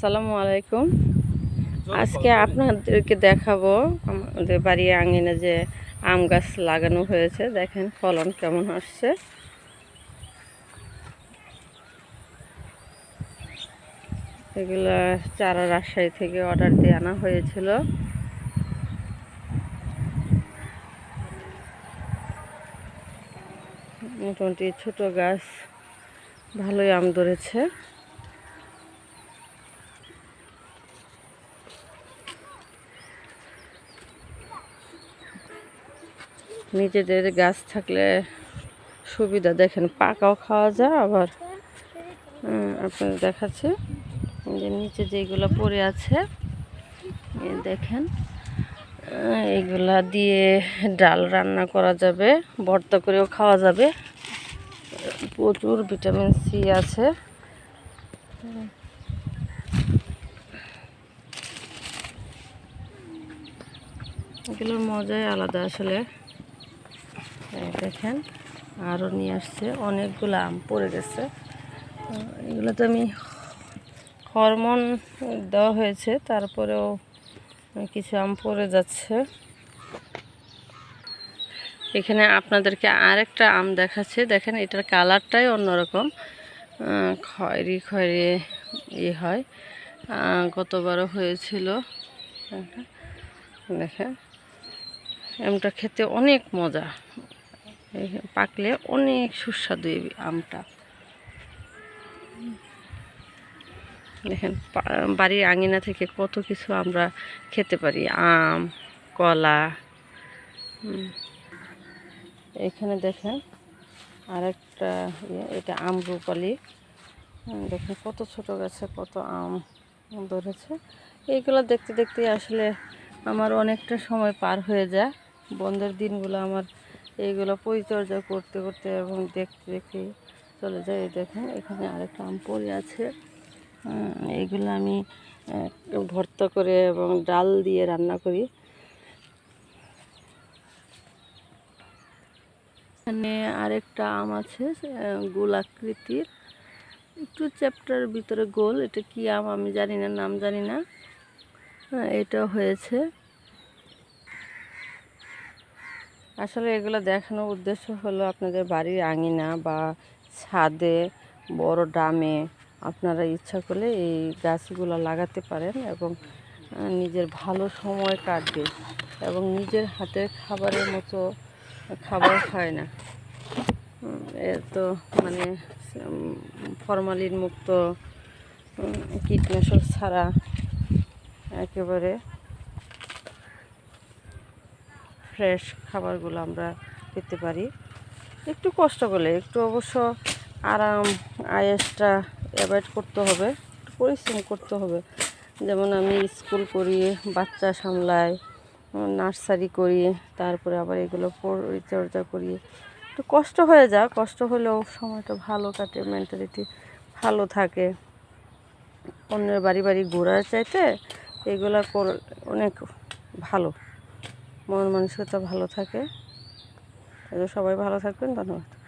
আসসালামু আলাইকুম। আজকে আপনাদেরকে দেখাবো আমাদের বাড়ি আঙিনে যে আম গাছ লাগানো হয়েছে। দেখেন ফলন কেমন আসছে। এগুলো চারা রাজশাহী থেকে অর্ডার দিয়ে আনা হয়েছিল। মোটামুটি ছোট গাছ ভালোই আম ধরেছে। নিজেদের গাছ থাকলে সুবিধা। দেখেন, পাকাও খাওয়া যায় আবার আপনার দেখাচ্ছে। যে নিচে যেগুলো পড়ে আছে দেখেন এইগুলা দিয়ে ডাল রান্না করা যাবে, ভর্তা করেও খাওয়া যাবে। প্রচুর ভিটামিন সি আছে। এগুলোর মজাই আলাদা আসলে। দেখেন। আরও নিয়ে আসছে অনেকগুলো আম পড়ে গেছে। আহ, এগুলোতে আমি হরমোন দেওয়া হয়েছে তারপরেও কিছু আম পড়ে যাচ্ছে। এখানে আপনাদেরকে আরেকটা আম দেখাচ্ছে। দেখেন এটার কালারটাই অন্যরকম। খয়েরি খয়েরি ইয়ে হয়। গতবারও হয়েছিল। দেখেন। আমটা খেতে অনেক মজা। পাকলে অনেক সুস্বাদু এই আমটা। দেখেন বাড়ির আঙিনা থেকে কত কিছু আমরা খেতে পারি আম কলা। এখানে দেখেন আরেকটা ইয়ে এটা আমরুপালি হুম, দেখেন কত ছোট গাছে কত আম ধরেছে। এইগুলো দেখতে দেখতে আসলে আমার অনেকটা সময় পার হয়ে যায়। বন্ধের দিনগুলো আমার এইগুলো পরিচর্যা করতে করতে এবং দেখতে দেখতে চলে যায় দেখেন এখানে আরেকটা আম পড়ে আছে। এইগুলো আমি ভর্তা করে এবং ডাল দিয়ে রান্না করি। এখানে আরেকটা আম আছে গোল আকৃতির। একটু চ্যাপ্টার ভিতরে গোল এটা কি আম আমি জানি না নাম জানি না। হ্যাঁ, এটা হয়েছে আসলে এগুলো দেখানোর উদ্দেশ্য হলো আপনাদের বাড়ির আঙিনা বা ছাদে বড় ড্রামে আপনারা ইচ্ছা করলে এই গাছগুলো লাগাতে পারেন এবং নিজের ভালো সময় কাটবে এবং নিজের হাতের খাবারের মতো খাবার খায় না। তো মানে ফরমালিন মুক্ত কীটনাশক ছাড়া একেবারে ফ্রেশ খাবারগুলো আমরা পেতে পারি। একটু কষ্ট করলে, একটু অবশ্য আরাম, আয়েসটা অ্যাভয়েড করতে হবে, একটু পরিশ্রম করতে হবে। যেমন আমি স্কুল করি বাচ্চা সামলাই নার্সারি করি তারপরে আবার এগুলো পরিচর্যা করি একটু কষ্ট হয়ে যা কষ্ট হলেও সময়টা ভালো কাটে মেন্টালিটি ভালো থাকে। অন্যের বাড়ি বাড়ি ঘোরার চাইতে এগুলো অনেক ভালো। মন মানসিকতা ভালো থাকে। সবাই ভালো থাকবেন ধন্যবাদ।